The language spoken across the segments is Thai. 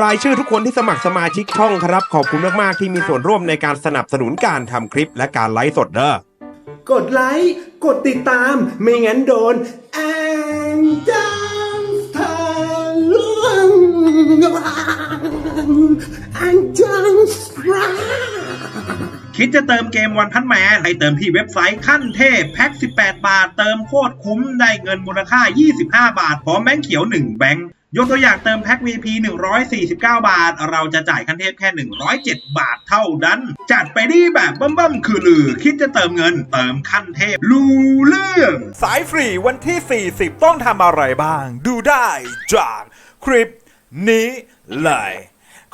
รายชื่อทุกคนที่สมัครสมาชิกช่องครับ ขอบคุณมากๆที่มีส่วนร่วมในการสนับสนุนการทำคลิปและการไลฟ์สดเด้อกดไลค์ กดติดตาม ไม่งั้นโดนแอนดังทะลวงแอนดังสปราคิดจะเติมเกมวันพันแมนให้เติมที่เว็บไซต์ขั้นเทพแพ็ก18 บาท เติมโคตรคุ้มได้เงินมูลค่า 25 บาทพร้อมแบงค์เขียว 1 แบงค์ ยกตัวอย่างเติมแพ็ก VP 149 บาท เราจะจ่ายขั้นเทพแค่ 107 บาทเท่านั้น จัดไปดีแบบบั้มๆคือลือ คิดจะเติมเงินเติมขั้นเทพรู้เรื่อง สายฟรีวันที่ 40 ต้องทำอะไรบ้าง ดูได้จากคลิปนี้เลย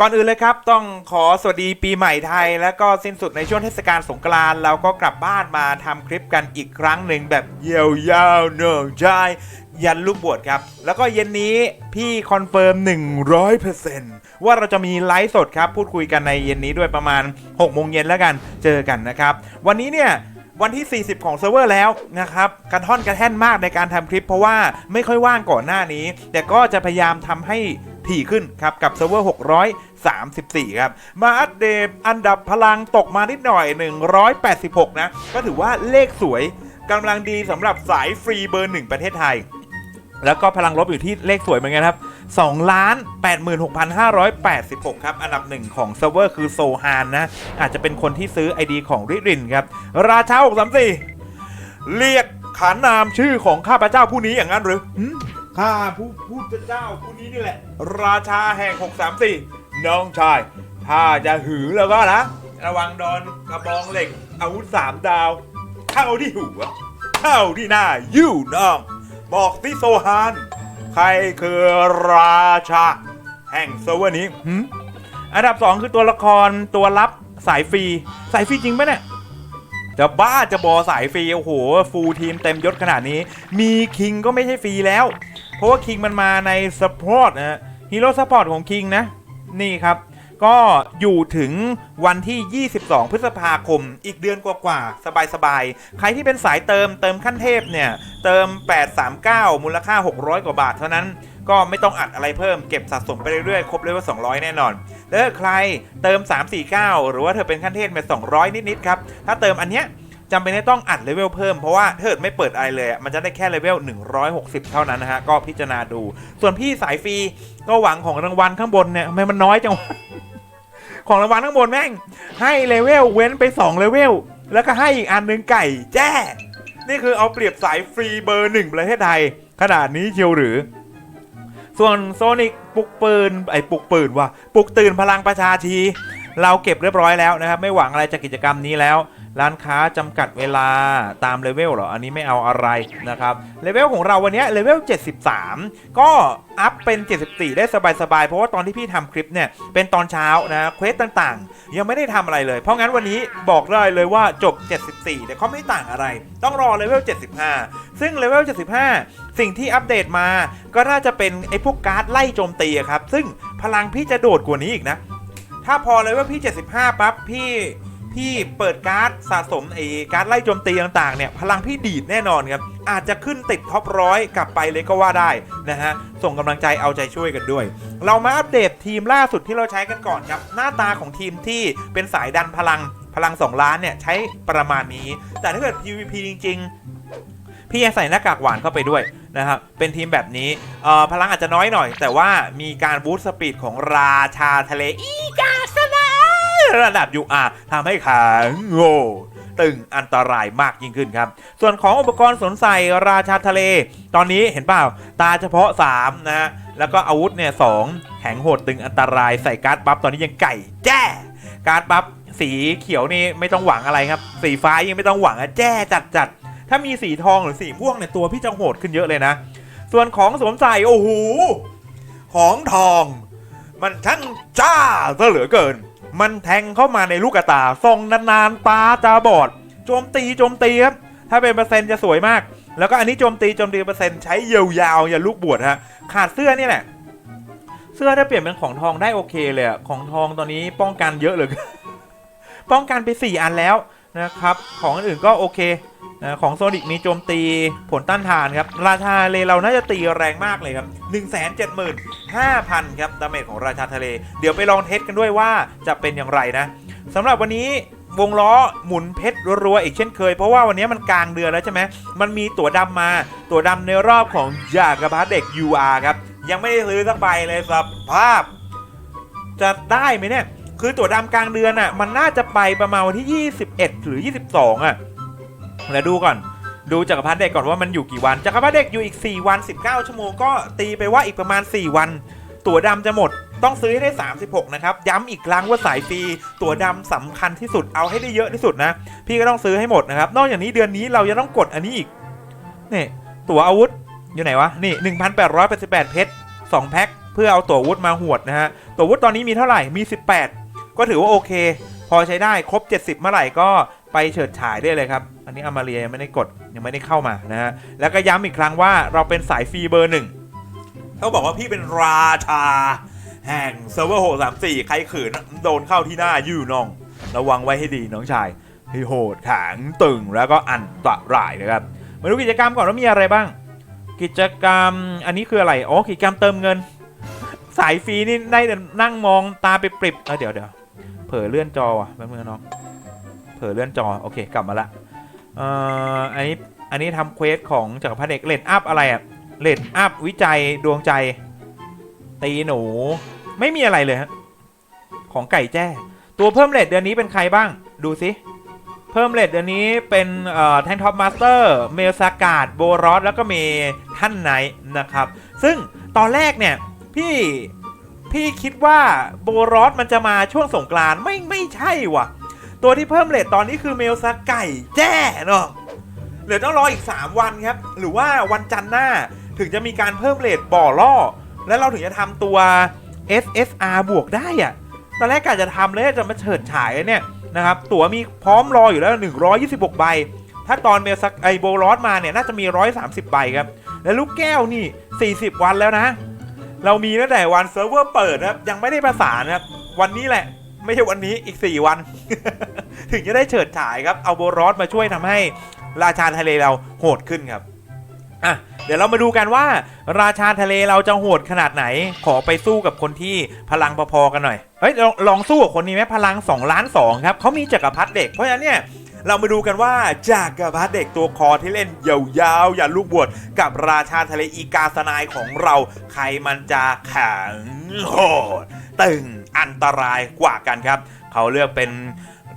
ก่อนอื่นเลยครับ ต้องขอสวัสดีปีใหม่ไทย แล้วก็สิ้นสุดในช่วงเทศกาลสงกรานต์เราก็กลับบ้านมาทำคลิปกันอีกครั้งหนึ่งแบบยาวๆเนื่องใจ ยันลูกบวชครับ แล้วก็เย็นนี้พี่คอนเฟิร์ม 100%ว่าเราจะมีไลฟ์สดครับ พูดคุยกันในเย็นนี้ด้วยประมาณ6โมงเย็นแล้วกันเจอกันนะครับ วันนี้เนี่ยวันที่ 40 ของเซิร์ฟเวอร์แล้วนะครับกระท่อนกระแท่นมากในการทำคลิป เพราะว่าไม่ค่อยว่างก่อนหน้านี้ แต่ก็จะพยายามทำให้ถี่ขึ้นครับ กับเซิร์ฟเวอร์ 634 ครับ มาอัปเดตอันดับพลังตกมานิดหน่อย 186 นะ ก็ถือว่าเลขสวยกำลังดีสำหรับสายฟรีเบอร์หนึ่งประเทศไทย แล้วก็พลังลบอยู่ที่เลขสวยเหมือนกันครับ2ล้าน86,586 ครับ อันดับหนึ่งของเซิร์ฟเวอร์คือโซฮานนะ อาจจะเป็นคนที่ซื้อ ID ของริรินครับ ราชา634 เรียกขานนามชื่อของข้าพเจ้าผู้นี้อย่างนั้นหรือข้าผู้ผู้เจ้าผู้นี้นี่แหละ ราชาแห่ง 634 น้องชาย ถ้าจะหือแล้วก็นะ ระวังโดนกระบองเหล็กอาวุธสามดาว เข้าที่หัว เข้าที่หน้ายู่น้อง บอกที่โซฮาน ใครคือราชา แห่งเซิร์ฟเวอร์นี้หึอันดับ 2 คือตัวละครตัวลับสายฟรี สายฟรีจริงปะเนี่ยจะบ้าจะบอสายฟรี โอ้โห ฟูลทีมเต็มยศขนาดนี้ มีคิงก็ไม่ใช่ฟรีแล้ว เพราะว่าคิงมันมาในสปอร์ตนะฮะฮีโร่สปอร์ตของคิงนะ นี่ครับ ก็อยู่ถึงวันที่ 22 พฤษภาคม อีกเดือนกว่าๆ สบายๆ ใครที่เป็นสายเติมเติมขั้นเทพเนี่ย เติม 839 มูลค่า 600 กว่าบาทเท่านั้นก็ไม่ต้องอัดอะไรเพิ่มเก็บสะสมไปเรื่อยๆ ครบเลยว่า 200 แน่นอน แล้วใครเติม 349 หรือว่าเธอเป็นขั้นเทพเป็น200 นิดๆครับ ถ้าเติมอันเนี้ยจำเป็นที่ต้องอัดเลเวลเพิ่ม เพราะว่าเกิดไม่เปิดอะไรเลยอะมันจะได้แค่เลเวล 160 เท่านั้นนะฮะ ก็พิจารณาดู ส่วนพี่สายฟรีก็หวังของรางวัลข้างบนเนี่ยทำไมมันน้อยจัง ของรางวัลข้างบนแม่ง ให้เลเวลเว้นไป2เลเวลแล้วก็ให้อีกอันหนึ่งไก่แจ้ นี่คือเอาเปรียบสายฟรีเบอร์หนึ่งประเทศไทยขนาดนี้เชียวหรือ ส่วนโซนิกปลุกปืนไอ้ปลุกปืนว่ะปลุกตื่นพลังประชาชี เราเก็บเรียบร้อยแล้วนะครับ ไม่หวังอะไรจากกิจกรรมนี้แล้ว ร้านค้าจำกัดเวลาตามเลเวลเหรอ อันนี้ไม่เอาอะไรนะครับ เลเวลของเราวันนี้เลเวล 73 ก็อัพเป็น 74 ได้สบายๆ เพราะว่าตอนที่พี่ทำคลิปเนี่ยเป็นตอนเช้านะเควสต่างๆ ยังไม่ได้ทำอะไรเลย เพราะงั้นวันนี้บอกได้เลยว่าจบ 74 แต่เขาไม่ต่างอะไร ต้องรอเลเวล 75 ซึ่งเลเวล 75 สิ่งที่อัปเดตมา ก็น่าจะเป็นไอ้พวกการ์ดไล่โจมตีครับ ซึ่งพลังพี่จะโดดกว่านี้อีกนะ ถ้าพอเลยว่าพี่ 75 ปั๊บพี่ พี่เปิดการ์ดสะสมไอ้การ์ดไล่โจมตีต่างๆเนี่ยพลังพี่ดีดแน่นอนครับอาจจะขึ้นติดท็อปร้อยกลับไปเลยก็ว่าได้นะฮะส่งกำลังใจเอาใจช่วยกันด้วย เรามาอัปเดตทีมล่าสุดที่เราใช้กันก่อนครับหน้าตาของทีมที่เป็นสายดันพลังพลัง 2 ล้านเนี่ยใช้ประมาณนี้ แต่ถ้าเกิด PVP จริง ๆ พี่ใส่หน้ากากหวานเข้าไปด้วยนะครับ เป็นทีมแบบนี้เอ่อพลังอาจจะน้อยหน่อย แต่ว่ามีการบูสต์สปีดของราชาทะเลอีกาสนา ระดับ UR ทำให้ขาโง่ตึงอันตรายมากยิ่งขึ้นครับ ส่วนของอุปกรณ์สนใส่ราชาทะเล ตอนนี้เห็นเปล่า ตาเฉพาะ 3 นะฮะ แล้วก็อาวุธเนี่ยสองแข็งโหดตึงอันตรายใส่การ์ดบัฟตอนนี้ยังไก่แจ้การ์ดบัฟสีเขียวนี่ไม่ต้องหวังอะไรครับ สีฟ้ายังไม่ต้องหวังอะแจ้จัดจัดๆถ้ามีสีทองหรือสีม่วงเนี่ยตัวพี่จะโหดขึ้นเยอะเลยนะ ส่วนของสวมใส่โอ้โหของทอง มันช่างจ้าซะเหลือเกิน มันแทงเข้ามาในลูกตาส่องนานๆตาจะบอดโจมตีโจมตีครับถ้าเป็นเปอร์เซ็นต์จะสวยมาก แล้วก็อันนี้โจมตีโจมตีเปอร์เซ็นต์ใช้ยาวๆอย่าลูกบวชฮะขาดเสื้อนี่แหละเสื้อถ้าเปลี่ยนเป็นของทองได้โอเคเลยอะของทองตอนนี้ป้องกันเยอะเหลยป้องกันไป 4 อันแล้ว นะครับ ของอื่นก็โอเคนะของโซนิกมีโจมตีผลต้านทานครับ ราชาทะเลเราน่าจะตีแรงมากเลยครับ 1 7 5 0 0 0 ครับ ดาเมจของราชาทะเล เดี๋ยวไปลองเทสกันด้วยว่าจะเป็นอย่างไรนะสำหรับวันนี้วงล้อหมุนเพชรรัวๆอีกเช่นเคย เพราะว่าวันนี้มันกลางเดือนแล้วใช่ไหมมันมีตั๋วดำมา ตั๋วดำในรอบของยากระบาเด็ก UR ครับ ยังไม่ได้ซื้อสักใบเลยสภาพ จะได้ไหมเนี่ย คือตั๋วดำกลางเดือนอะ มันน่าจะไปประมาณวันที่ 21 หรือ 22 อะ แล้วดูก่อน ดูจักรพรรดิเด็กก่อนว่ามันอยู่กี่วัน จักรพรรดิเด็กอยู่อีก 4 วัน 19 ชั่วโมงก็ตีไปว่าอีกประมาณ 4 วัน ตั๋วดำจะหมด ต้องซื้อให้ได้ 36 นะครับ ย้ำอีกครั้งว่าสายฟรี ตั๋วดำสำคัญที่สุด เอาให้ได้เยอะที่สุดนะ พี่ก็ต้องซื้อให้หมดนะครับ นอกจากนี้เดือนนี้เราจะต้องกดอันนี้อีก นี่ ตั๋วอาวุธ อยู่ไหนวะ นี่ 1,888 เพชร 2 แพ็ค เพื่อเอาตั๋วอาวุธมาหวดนะฮะ ตั๋วอาวุธตอนนี้มีเท่าไหร่ มี 18 ก็ถือว่าโอเค พอใช้ได้ครบ 70 เมื่อไหร่ก็ไปเฉิดฉายได้เลยครับ อันนี้อมาเรียยังไม่ได้กดยังไม่ได้เข้ามานะฮะแล้วก็ย้ำอีกครั้งว่าเราเป็นสายฟรีเบอร์หนึ่งเขาบอกว่าพี่เป็นราชา แห่งเซิร์ฟเวอร์634ใครขืนโดนเข้าที่หน้ายู่น้อง ระวังไว้ให้ดีน้องชายให้โหดแข็งตึงแล้วก็อันตรายนะครับมาดูกิจกรรมก่อนว่ามีอะไรบ้าง กิจกรรมอันนี้คืออะไรอ๋อกิจกรรมเติมเงิน สายฟรีนี่ได้นั่งมองตาไปปริบเเดี๋ยวเดี๋ยว เผลอเลื่อนจอว่ะแป๊บนึงนะน้องเผลอเลื่อนจอโอเคกลับมาละเอ่ออันนี้อันนี้ทำเควสของจักรพรรดิเอกเลดอัพอะไรอะเลดอัพวิจัยดวงใจ ตีหนู ไม่มีอะไรเลยฮะของไก่แจ้ ตัวเพิ่มเลดเดือนนี้เป็นใครบ้าง ดูสิเพิ่มเลดเดือนนี้เป็นเอ่อแทงท็อปมาสเตอร์เมลซากาดโบรอสแล้วก็เมท่านไนนะครับ ซึ่งตอนแรกเนี่ย พี่ พี่คิดว่าโบรอสมันจะมาช่วงสงกรานไม่ไม่ใช่ว่ะ ตัวที่เพิ่มเลทตอนนี้คือเมลซาไก่แจ้เนาะเหลือต้องรออีก 3 วันครับ หรือว่าวันจันทร์หน้าถึงจะมีการเพิ่มเลทบ่อล่อ แล้วเราถึงจะทำตัว SSR บวกได้อะตอนแรกกะจะทำเลยจะมาเฉิดฉายเนี่ยนะครับ ตั๋วมีพร้อมรออยู่แล้ว 126 ใบ ถ้าตอนเมลซักไอโบรอสมาเนี่ยน่าจะมี 130 ใบครับ และลูกแก้วนี่ 40 วันแล้วนะ เรามีตั้งแต่วันเซิร์ฟเวอร์เปิดนะครับ ยังไม่ได้ประสานนะครับ วันนี้แหละ ไม่ใช่วันนี้อีก 4 วัน ถึงจะได้เฉิดฉายครับ เอาโบรอสมาช่วยทำให้ราชาทะเลเราโหดขึ้นครับอะเดี๋ยวเรามาดูกันว่า ราชาทะเลเราจะโหดขนาดไหน ขอไปสู้กับคนที่พลังพอๆกันหน่อยเฮ้ยลองลองสู้กับคนนี้ไหมพลัง2ล้าน2ครับเขามีจักรพรรดิเด็กเพราะฉะนั้นเนี่ย เรามาดูกันว่าจากรพรรดิเด็กตัวคอที่เล่นยาวๆอย่าลูกบวชกับราชาทะเลอีกาสนายของเรา ใครมันจะแข็งโหดตึงอันตรายกว่ากันครับ เขาเลือกเป็น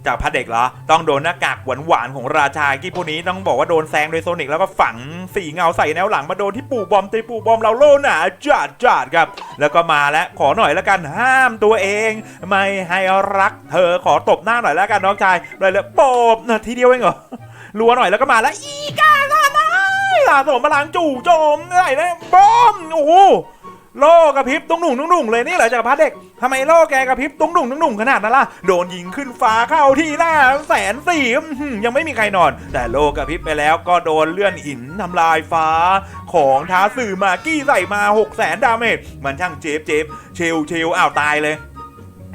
จากพระเด็กเหรอ ต้องโดนหน้ากากหวานๆของราชากี้พวกนี้ต้องบอกว่าโดนแซงโดยโซนิกแล้วก็ฝังสีเงาใส่แนวหลังมาโดนที่ปู่บอมตีปู่บอมเราโลหนาจัดจัดครับ แล้วก็มาแล้วขอหน่อยแล้วกันห้ามตัวเอง ไม่ให้รักเธอขอตบหน้าหน่อยแล้วกันน้องชายเลยเลยโปบนาทีเดียวเองเหรอรัวหน่อยแล้วก็มาแล้วอีกาซาไนสะสมพลังจู่โจมได้นะบอมโอ้ โล่กระพริบตุ้งหนุ่งตุ้งหนุ่งเลยนี่เหรอจักรพรรดิเด็กทำไมโลแกกระพริบตุ้งหนุ่งตุ้งหนุ่งขนาดนั้นล่ะโดนยิงขึ้นฟ้าเข้าที่หน้าแสนสี่อื้อหือยังไม่มีใครนอน แต่โลกระพริบไปแล้วก็โดนเลื่อนหินทำลายฟ้า ของท้าสื่อมากี้ใส่มา6 0แสนดาเมจมันช่างเจ็บเจ็บเชลเชลอ้าวตายเลย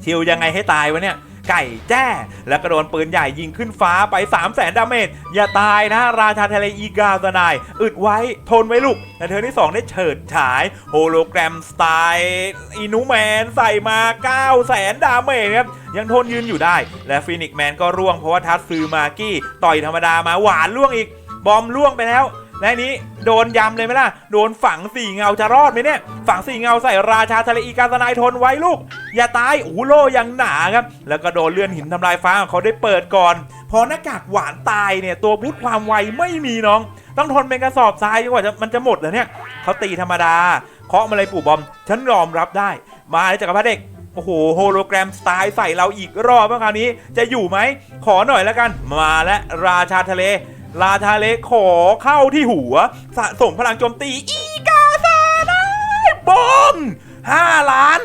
ชิวยังไงให้ตายวะเนี่ย ไก่แจ้ แล้วก็โดนปืนใหญ่ยิงขึ้นฟ้าไป 3 0 0แสนดาเมจอย่าตายนะ ราชาทะเลอีกาสนาย อึดไว้ทนไว้ลูกและเธอที่ 2 ได้เฉิดฉาย โฮโลแกรมสไตล์อินูแมนใส่มา 9 0 0แสนดาเมจครับยังทนยืนอยู่ได้ และฟินิกแมนก็ร่วงเพราะว่าทัสซือมากี้ ต่อยธรรมดามาหวานร่วงอีก บอมร่วงไปแล้ว และนี้โดนยำเลยไหมล่ะ โดนฝังสี่เงาจะรอดไหมเนี่ย ฝังสี่เงาใส่ราชาทะเลอีกาสนายทนไว้ลูก อย่าตายอ้โลยังหนาครับ แล้วก็โดนเลื่อนหินทำลายฟ้าของเขาได้เปิดก่อน พอหน้ากากหวานตายเนี่ยตัวพุทธความไวไม่มีน้อง ต้องทนเป็นกระสอบทรายจนกว่าจะมันจะหมดเลยเนี่ยเขาตีธรรมดาเคาะมาเลยปู่บอม ฉันยอมรับได้ มาเลยจักรพรรดิเด็กโอ้โหโฮโลแกรมสไตล์ใส่เราอีกรอบบ้างคราวนี้จะอยู่ไหมขอหน่อยแล้วกัน มาและราชาทะเล ราชาเลขอเข้าที่หัว สะสมพลังโจมตี อีกาซาได้บอมห้าล้าน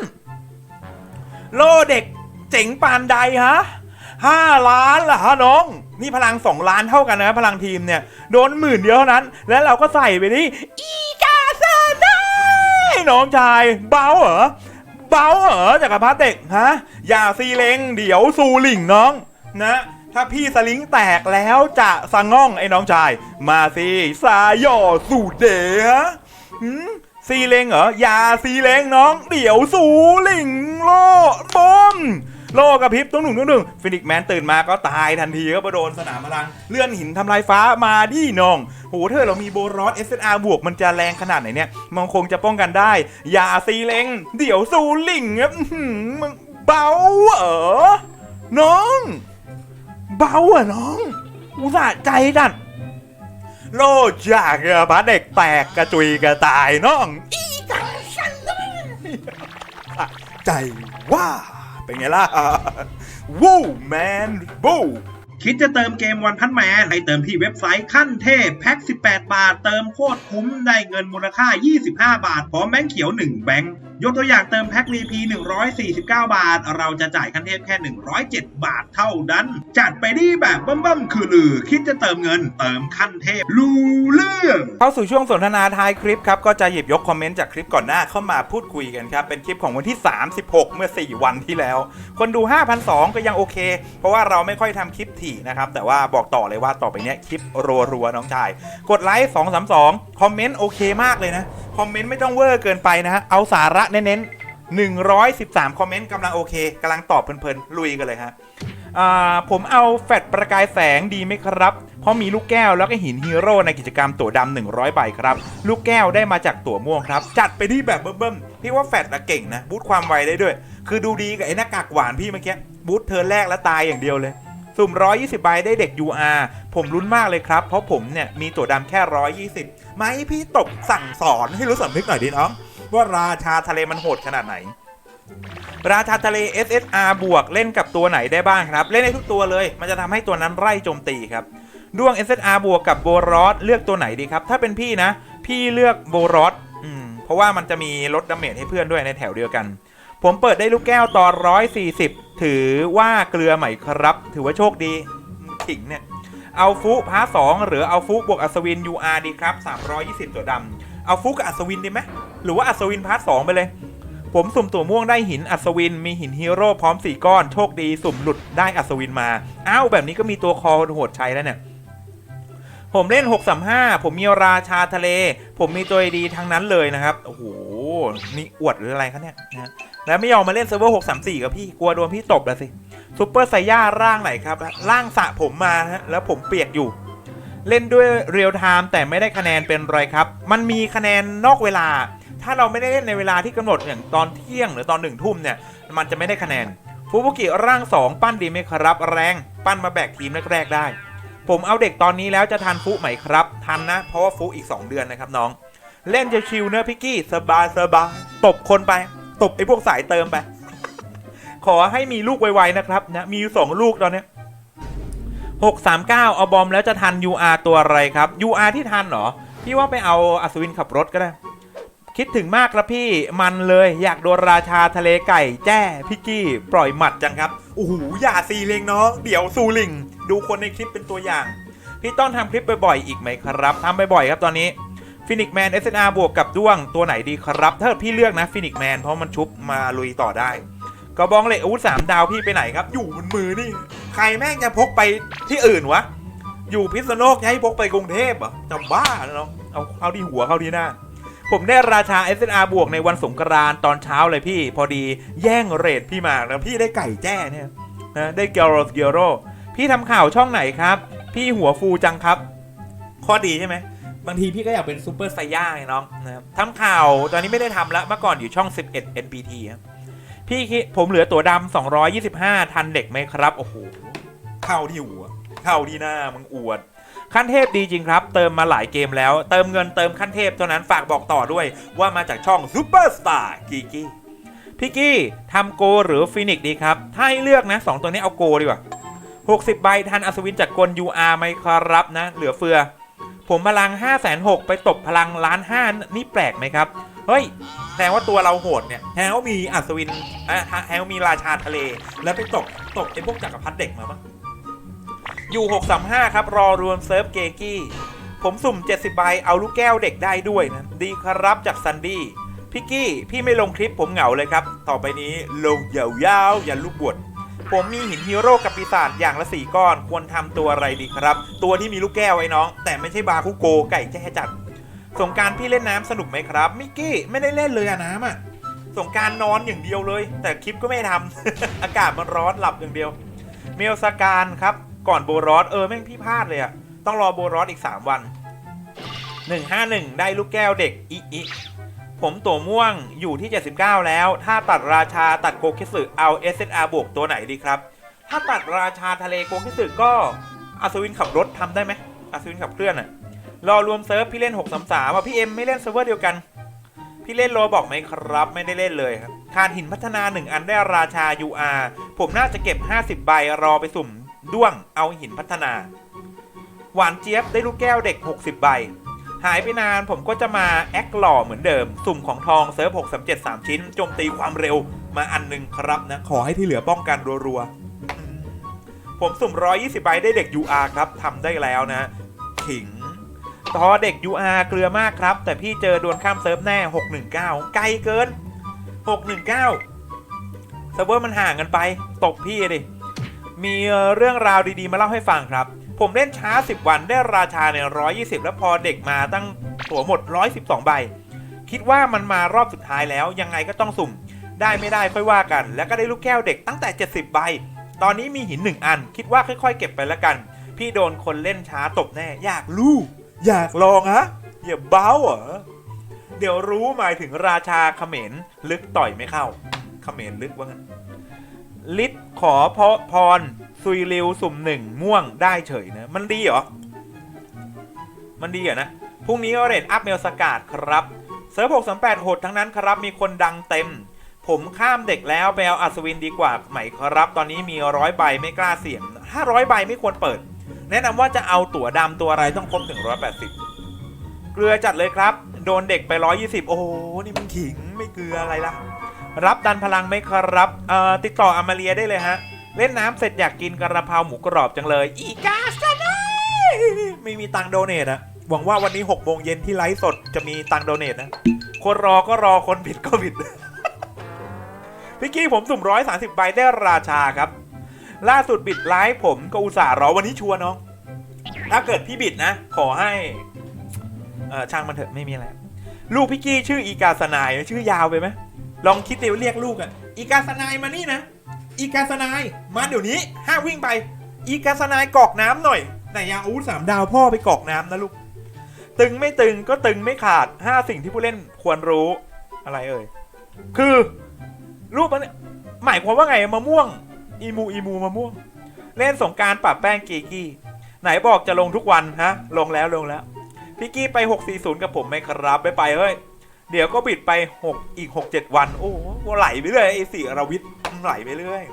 โลเด็กเจ๋งปานใดฮะห้าล้านเหรอฮะน้อง นี่พลังสองล้านเท่ากันนะพลังทีมเนี่ย โดนหมื่นเดียวเท่านั้น แล้วเราก็ใส่ไปนี่อีกาซาได้น้องชายเบาเหรอเบาเหรอจักรพรรดิเด็กฮะอย่าซีเลงเดี๋ยวซูหลิงน้องนะ ถ้าพี่สลิงแตกแล้วจะสะง่องไอ้น้องชาย มาสิสายย่อสู่เดฮะซีเลงเหรอ อย่าซีเลงน้อง เดี๋ยวสูลิงโลบอมโลกระพริบต้องหนึ่งต้องหนึ่งฟินิกแมนตื่นมาก็ตายทันทีก็โดนสนามพลัง เลื่อนหินทำลายฟ้ามาดิน้องโหเธอเรามีโบรอส SNR บวกมันจะแรงขนาดไหนเนี่ยมันคงจะป้องกันได้ อย่าซีเลงเดี๋ยวสูลิงครับมึงเบาเออ เบาอะน้อง อุตส่าห์ใจดันโลจากอะพระเด็กแตกกระจุยกระตายน้องอีจังฉันเลยใจว่าเป็นไงล่ะ วู้แมนวู้ คิดจะเติมเกมวันพันแมนให้เติมที่เว็บไซต์ขั้นเทพแพ็ก18 บาท เติมโคตรคุ้มได้เงินมูลค่า 25 บาท พร้อมแบงค์เขียว 1 แบงค์ยกตัวอย่างเติมแพ็ก VP 149 บาท เราจะจ่ายขั้นเทพแค่ 107 บาทเท่านั้น จัดไปดีแบบบั้มๆคือลือ คิดจะเติมเงิน เติมขั้นเทพรู้เรื่อง เข้าสู่ช่วงสนทนาท้ายคลิปครับ ก็จะหยิบยกคอมเมนต์จากคลิปก่อนหน้าเข้ามาพูดคุยกันครับ เป็นคลิปของวันที่ 36 เมื่อ 4 วันที่แล้ว คนดู5,200ก็ยังโอเค เพราะว่าเราไม่ค่อยทำคลิปถี่นะครับ แต่ว่าบอกต่อเลยว่าต่อไปเนี้ยคลิปรัวๆน้องชาย กดไลค์232 คอมเมนต์โอเคมากเลยนะ คอมเมนต์ไม่ต้องเวอร์เกินไปนะฮะ เอาสาระเน้นๆ 113 คอมเมนต์กำลังโอเคกำลังตอบเพลินๆ ลุยกันเลยฮะผมเอาแฟลชประกายแสงดีไหมครับ เพราะมีลูกแก้วแล้วก็หินฮีโร่ในกิจกรรมตั๋วดำ100 ใบครับ ลูกแก้วได้มาจากตั๋วม่วงครับ จัดไปที่แบบเบิ่มๆ พี่ว่าแฟลชอะเก่งนะ บูทความไวได้ด้วย คือดูดีกับไอ้หน้ากากหวานพี่เมื่อกี้ บูทเธอแรกแล้วตายอย่างเดียวเลย สุ่ม 120 ใบได้เด็ก UR ผมลุ้นมากเลยครับ เพราะผมเนี่ยมีตัวดำแค่ 120 ไหมพี่ตบสั่งสอนให้รู้สำนึกหน่อยดิน้อง ว่าราชาทะเลมันโหดขนาดไหน ราชาทะเล SSR บวกเล่นกับตัวไหนได้บ้างครับ เล่นได้ทุกตัวเลย มันจะทำให้ตัวนั้นไล่โจมตีครับดวง SSR บวกกับโบรอสเลือกตัวไหนดีครับ ถ้าเป็นพี่นะ พี่เลือกโบรอสเพราะว่ามันจะมีลดดาเมจให้เพื่อนด้วยในแถวเดียวกัน ผมเปิดได้ลูกแก้วตอน140ถือว่าเกลือใหม่ครับ ถือว่าโชคดีขิงเนี่ยเอาฟุพาสองหรือเอาฟุบวกอัศวิน UR ดีครับ 320 ตัวดำเอาฟุกับอัศวินดีไหมหรือว่าอัศวินพาร์ทสองไปเลย ผมสุ่มตัวม่วงได้หินอัศวิน มีหินฮีโร่พร้อม 4 ก้อน โชคดีสุ่มหลุดได้อัศวินมา อ้าวแบบนี้ก็มีตัวคอโหดใช้แล้วเนี่ย ผมเล่น 635 ผมมีราชาทะเล ผมมีตัวดีทั้งนั้นเลยนะครับ โอ้โหนี่อวดหรืออะไรคะเนี่ยนะ แล้วไม่ยอมมาเล่นเซิร์ฟเวอร์634กับพี่กลัวโดนพี่ตบล้วสิซูเปอร์ไซย่าร่างไหนครับร่างสระผมมาฮะแล้วผมเปียกอยู่ เล่นด้วยเรียลไทม์แต่ไม่ได้คะแนนเป็นไรครับ มันมีคะแนนนอกเวลา ถ้าเราไม่ได้เล่นในเวลาที่กำหนดอย่างตอนเที่ยงหรือตอนหนึ่งทุ่มเนี่ยมันจะไม่ได้คะแนนฟูบุกิร่าง 2 ปั้นดีไหมครับ แรงปั้นมาแบกทีมแรกๆได้ ผมเอาเด็กตอนนี้แล้วจะทันฟุไหมครับ ทันนะ เพราะว่าฟุอีก 2 เดือนนะครับน้อง เล่นจะชิลเนอะพิกกี้สบายสบายตบคนไป ตบไอ้พวกสายเติมไป ขอให้มีลูกไวๆนะครับนะมีอยู่สองลูกตอนนี้ย639เอาบอมแล้วจะทัน UR ตัวอะไรครับ UR ที่ทันเหรอพี่ว่าไปเอาอัศวินขับรถก็ได้ คิดถึงมากครับพี่มันเลยอยากโดนราชาทะเลไก่แจ้พี่กี้ปล่อยหมัดจังครับโอ้โหอย่าซีเลงเนาะเดี๋ยวซูลิง ดูคนในคลิปเป็นตัวอย่าง พี่ต้องทำคลิปบ่อยๆอีกไหมครับทำบ่อยๆครับตอนนี้ ฟินิกแมน SNR บวกกับด้วงตัวไหนดีครับ ถ้าพี่เลือกนะฟินิกแมนเพราะมันชุบมาลุยต่อได้กระบองเหล็กอาวุธสามดาวพี่ไปไหนครับ อยู่บนมือนี่ ใครแม่งจะพกไปที่อื่นวะ อยู่พิษณุโลกจะให้พกไปกรุงเทพเหรอจะบ้าแล้วเนาะเอาเข้าที่หัวเข้าที่หน้า ผมได้ราชา SNR บวกในวันสงกรานต์ตอนเช้าเลยพี่ พอดีแย่งเรทพี่มาแล้วพี่ได้ไก่แจ้เนี่ยนะได้เกลโรสเกลโรพี่ทำข่าวช่องไหนครับ พี่หัวฟูจังครับ ข้อดีใช่ไหม บางทีพี่ก็อยากเป็นซูเปอร์ไซย่าไงน้องนะครับทำข่าวตอนนี้ไม่ได้ทำแล้วเมื่อก่อนอยู่ช่อง 11 NPT ครับพี่คิดผมเหลือตัวดำ225 ทันเด็กไหมครับ โอ้โหเข้าที่หัวเข้าที่หน้ามึงอวด ขั้นเทพดีจริงครับ เติมมาหลายเกมแล้ว เติมเงินเติมขั้นเทพเท่านั้นฝากบอกต่อด้วย ว่ามาจากช่องซูเปอร์สตาร์กีกี้พี่กี้ทำโกหรือฟินิกดีครับ ถ้าให้เลือกนะ2ตัวนี้เอาโกดีกว่า60ใบทันอัศวินจากกล UR ไหมครับนะ เหลือเฟือ ผมพลัง 5 6 0 0 0ไปตบพลังล้านห้านี่แปลกไหมครับ เฮ้ยแสดงว่าตัวเราโหดเนี่ยแสดงว่ามีอัศวินแสดงว่ามีราชาทะเล แล้วไปตบตบไอ้พวกจักรพรรดิเด็กมาปะอยู่ 635 ครับ รอรวมเซิร์ฟเกกี้ ผมสุ่ม 70ใบเอาลูกแก้วเด็กได้ด้วยนะ ดีครับจากซันดี้พี่กี้ พี่ไม่ลงคลิปผมเหงาเลยครับ ต่อไปนี้ลงยาวๆยันลูกบวช ผมมีหินฮีโร่กับปีศาจอย่างละสี่ก้อน ควรทำตัวอะไรดีครับ ตัวที่มีลูกแก้วไว้น้อง แต่ไม่ใช่บาคุโกไก่แจ้จัด สงการพี่เล่นน้ำสนุกไหมครับ มิกกี้ไม่ได้เล่นเลยอะน้ำอะสงการนอนอย่างเดียวเลย แต่คลิปก็ไม่ทำอากาศมันร้อนหลับอย่างเดียว เมลสการครับก่อนโบรอสเออแม่งพี่พลาดเลยอะต้องรอโบรอสอีก 3 วัน 151 ได้ลูกแก้วเด็กอิอิ ผมตัวม่วงอยู่ที่ 79 แล้ว ถ้าตัดราชาตัดโกคิสึเอา SSR บวกตัวไหนดีครับ ถ้าตัดราชาทะเลโกคิสึก็อัศวินขับรถทำได้ไหมอัศวินขับเคลื่อนอะรอรวมเซิร์ฟพี่เล่น 633อะพี่เอ็มไม่เล่นเซิร์ฟเวอร์เดียวกัน พี่เล่นโลบอกไหมครับ ไม่ได้เล่นเลยครับขาดหินพัฒนา 1 อันได้ราชา UR ผมน่าจะเก็บ 50 ใบรอไปสุ่มด้วงเอาหินพัฒนา หวานเจี๊ยบได้ลูกแก้วเด็ก 60 ใบ หายไปนานผมก็จะมาแอคหล่อเหมือนเดิม สุ่มของทองเซิร์ฟ637 3 ชิ้นโจมตีความเร็วมาอันหนึ่งครับนะ ขอให้ที่เหลือป้องกันรัวๆ ผมสุ่ม 120 ใบได้เด็ก UR ครับทำได้แล้วนะ ขิงทอเด็ก UR เกลือมากครับ แต่พี่เจอดวลข้ามเซิร์ฟแน่ 619 ไกลเกิน 619เซิร์ฟเวอร์มันห่างกันไปตกพี่ดิมีเรื่องราวดีๆ มาเล่าให้ฟังครับ ผมเล่นช้า 10 วันได้ราชาใน120 แล้วพอเด็กมาตั้งตัวหมด 112 ใบ คิดว่ามันมารอบสุดท้ายแล้วยังไงก็ต้องสุ่ม ได้ไม่ได้ค่อยว่ากัน แล้วก็ได้ลูกแก้วเด็กตั้งแต่ 70 ใบ ตอนนี้มีหินหนึ่งอัน คิดว่าค่อยๆ เก็บไปแล้วกัน พี่โดนคนเล่นช้าตบแน่ อยากรู้อยากลองฮะอย่าเบ้าเหรอเดี๋ยวรู้หมายถึงราชาเขมรลึกต่อยไม่เข้าเขมรลึกว่างั้นลิศขอเพาะพร ซุยริวสุ่มหนึ่งม่วงได้เฉยนะ มันดีเหรอ มันดีเหรอนะ พรุ่งนี้เรทอัพเมลสกาดครับ เซิร์ฟ638โหดทั้งนั้นครับ มีคนดังเต็ม ผมข้ามเด็กแล้วไปเอาอัศวินดีกว่าไหมครับ ตอนนี้มีร้อยใบไม่กล้าเสี่ยงถ้าร้อยใบไม่ควรเปิด แนะนำว่าจะเอาตั๋วดำตัวอะไรต้องครบถึง180เกลือจัดเลยครับ โดนเด็กไป120โอ้โห นี่มันขิงไม่เกลืออะไรล่ะรับดันพลังไหมครับ เอ่อติดต่ออามาเรียได้เลยฮะ เล่นน้ำเสร็จอยากกินกระเพราหมูกรอบจังเลย อีกาสนาไม่มีตังโดเนทอะหวังว่าวันนี้6โมงเย็นที่ไลฟ์สดจะมีตังโดเนทนะ คนรอก็รอคนผิดก็ผิดพี่กี้ผมสุ่มร้อยสาสิบใบได้ราชาครับ ล่าสุดบิดไลฟ์ผมก็อุตส่าห์รอวันนี้ชัวร์น้อง ถ้าเกิดพี่บิดนะ ขอให้ เออช่างมันเถอะไม่มีอะไร ลูกพี่กี้ชื่ออีกาสนายชื่อยาวไปไหมลองคิดเดียวเรียกลูกอะอีกาสนายมานี่นะ อีกาสนาย มาเดี๋ยวนี้ห้าวิ่งไป อีกาสนายกอกน้ำหน่อยไหนยาอาวุธสามดาวพ่อไปกอกน้ำนะลูก ตึงไม่ตึงก็ตึงไม่ขาดห้าสิ่งที่ผู้เล่นควรรู้อะไรเอ่ย คือ รูปมันหมายความว่าไงมะม่วง อีมูอีมูมะม่วง เล่นสงการปรับแป้งกีกี้ ไหนบอกจะลงทุกวันฮะ ลงแล้วลงแล้วพี่กี้ไป 640 กับผมไหมครับไม่ไปเฮ้ย เดี๋ยวก็บิดไป 6 อีก 6 7 วัน โอ้โหไหลไปเรื่อยไอ้สี่รวิทย์ ไหลไปเรื่อย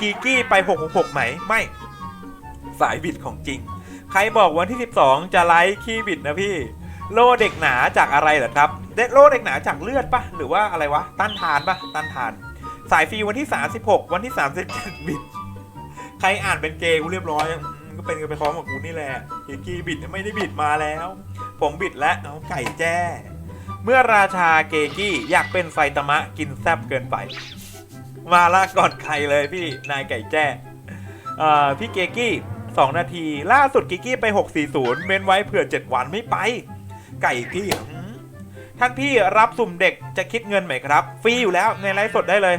กีกี้ไป 666 ไหม ไม่ สายบิดของจริง ใครบอกวันที่ 12 จะไลฟ์ขี้บิดนะพี่ โล่เด็กหนาจากอะไรเหรอครับเด็โล่เด็กหนาจากเลือดปะหรือว่าอะไรวะ ต้านทานปะต้านทาน สายฟรีวันที่ 36 วันที่ 37 บิด ใครอ่านเป็นเกย์กูเรียบร้อยก็เป็นกันไปพร้อมกับกูนี่แหละกีกี้บิดไม่ได้บิดมาแล้ว ผมบิดแล้วเอาไก่แจ้ เมื่อราชาเกกี้อยากเป็นไฟตมะกินแซบเกินไป มาละก่อนใครเลยพี่นายไก่แจ้เอ่อพี่เกกี้สองนาที ล่าสุดกิกกี้ไป 640 เม้นไว้เผื่อ 7 วันไม่ไป ไก่กี้หืมท่านพี่รับสุ่มเด็กจะคิดเงินไหมครับ ฟรีอยู่แล้วในไลฟ์สดได้เลย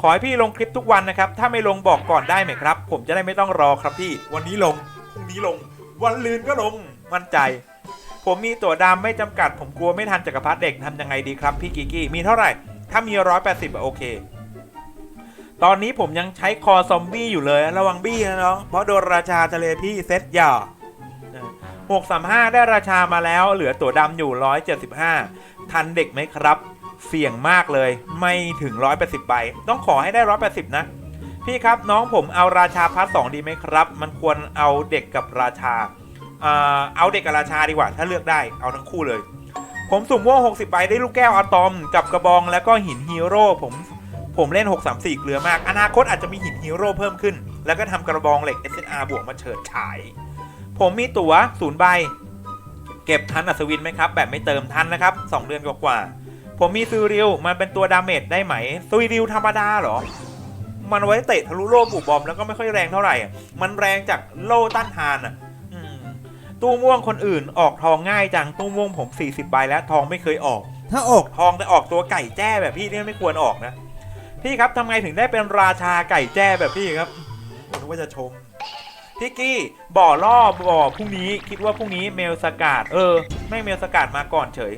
ขอให้พี่ลงคลิปทุกวันนะครับ ถ้าไม่ลงบอกก่อนได้ไหมครับ ผมจะได้ไม่ต้องรอครับพี่ วันนี้ลงพรุ่งนี้ลง วันลืนก็ลงมั่นใจ ผมมีตั๋วดำไม่จำกัด ผมกลัวไม่ทันจักรพรรดิเด็กทำยังไงดีครับพี่กิกกี้มีเท่าไหร่ ถ้ามีร้อยแปดสิบโอเค ตอนนี้ผมยังใช้คอซอมบี้อยู่เลยระวังบี้นะน้องเพราะโดนราชาทะเลพี่เซตหย่าหกสามห้าได้ราชามาแล้ว เหลือตัวดำอยู่ร้อยเจ็ดสิบห้าทันเด็กไหมครับ เสี่ยงมากเลย ไม่ถึงร้อยแปดสิบใบ ต้องขอให้ได้ร้อยแปดสิบนะ พี่ครับน้องผมเอาราชาพาร์ทสองดีไหมครับ มันควรเอาเด็กกับราชา เอาเด็กกับราชาดีกว่า ถ้าเลือกได้เอาทั้งคู่เลย ผมสุ่มม่วง60ใบได้ลูกแก้วอะตอม กับกระบองแล้วก็หินฮีโร่ผม ผมเล่น 634 เกลือมาก อนาคตอาจจะมีหินฮีโร่เพิ่มขึ้น แล้วก็ทำกระบองเหล็ก SNR บวกมาเฉิดฉาย ผมมีตั๋วศูนย์ใบ เก็บทันอัศวินไหมครับ แบบไม่เติมทันนะครับ 2 เดือนกว่าๆผมมีซูริวมันเป็นตัวดาเมจได้ไหมซูริวธรรมดาเหรอมมันไว้เตะทะลุโล่บุบบอมแล้วก็ไม่ค่อยแรงเท่าไหร่อะมันแรงจากโล่ต้านทานอะอืมตู้ม่วงคนอื่นออกทองง่ายจังตู้ม่วงผม 40 ใบแล้วทองไม่เคยออก ถ้าออกทองแต่ออกตัวไก่แจ้แบบพี่เนี่ยไม่ควรออกนะ พี่ครับทำไงถึงได้เป็นราชาไก่แจ้แบบพี่ครับผมนึกว่าจะชมพี่กี้บ่อล่อบ่อพรุ่งนี้คิดว่าพรุ่งนี้เมลสกาดเออแม่งเมลสกาดมาก่อนเฉย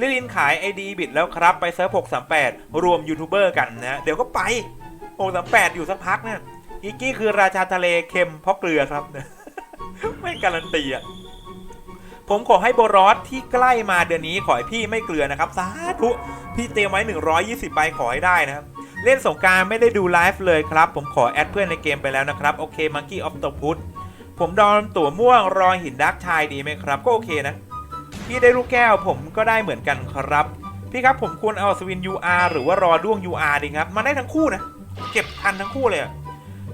ลิลินขายไอดีบิดแล้วครับไปเซิร์ฟ638รวมยูทูบเบอร์กันนะ เดี๋ยวก็ไป638อยู่สักพักเนี่ยกิกกี้คือราชาทะเลเค็มเพราะเกลือครับไม่การันตีอะ ผมขอให้โบรอสที่ใกล้มาเดือนนี้ขอให้พี่ไม่เกลือนะครับสาธุพี่เตรียมไว้ 120ใบขอให้ได้นะครับเล่นสงกรารไม่ได้ดูไลฟ์เลยครับ ผมขอแอดเพื่อนในเกมไปแล้วนะครับ โอเคมังกี้ออฟตพุทผมดอนตั๋วม่วงรอหินดักชายดีไหมครับ ก็โอเคนะ พี่ได้ลูกแก้วผมก็ได้เหมือนกันครับ พี่ครับผมควรเอาสวิน UR หรือว่ารอด้วง UR ดีครับมันได้ทั้งคู่นะ เก็บทันทั้งคู่เลย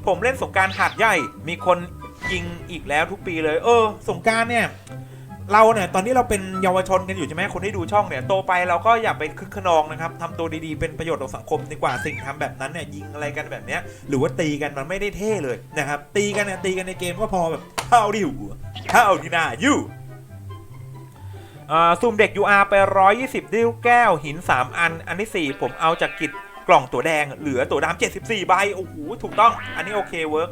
ผมเล่นสงกรารหาดใหญ่มีคนยิงอีกแล้วทุกปีเลย เออ สงกรารเนี่ย เราเนี่ยตอนนี้เราเป็นเยาวชนกันอยู่ใช่ไหมคนที่ดูช่องเนี่ยโตไปเราก็อย่าไปคึกขนองนะครับทำตัวดีๆเป็นประโยชน์ต่อสังคมดีกว่าสิ่งทำแบบนั้นเนี่ยยิงอะไรกันแบบเนี้ยหรือว่าตีกันมันไม่ได้เท่เลยนะครับตีกันเนี่ยตีกันในเกมก็พอแบบเท่าที่หัวเท่าที่หน้าอยู่อ่าซูมเด็ก UR ไป 120 ดิ้วแก้วหิน 3 อัน อันที่ 4 ผมเอาจากกิจกล่องตัวแดง เหลือตัวดำ74 ใบ โอ้โห ถูกต้อง อันนี้โอเคเวิร์ก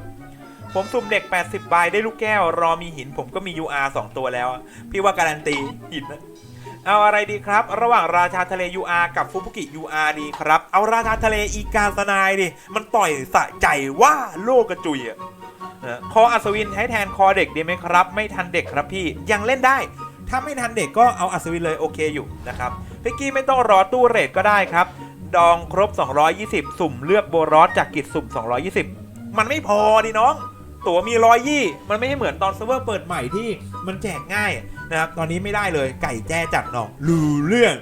ผมสุ่มเด็ก 80ใบได้ลูกแก้ว รอมีหินผมก็มี UR 2 ตัวแล้ว พี่ว่าการันตีหินนะเอาอะไรดีครับ ระหว่างราชาทะเล UR กับฟุบุกิ UR ดีครับ เอาราชาทะเลอีกาสนายดิ มันต่อยสะใจว่าโลกกระจุยอะนะคออัศวินใช้แทนคอเด็กดีไหมครับ ไม่ทันเด็กครับพี่ยังเล่นได้ ถ้าไม่ทันเด็กก็เอาอัศวินเลยโอเคอยู่นะครับพี่กี้ไม่ต้องรอตู้เรทก็ได้ครับ ดองครบ 220 สุ่มเลือกโบรอสจากกิจสุ่ม 220 มันไม่พอดิน้อง ตั๋วมีร้อยยี่มันไม่ให้เหมือนตอนเซิร์ฟเวอร์เปิดใหม่ที่มันแจกง่ายนะครับตอนนี้ไม่ได้เลยไก่แจ้จัดหนองรู้เรื่อง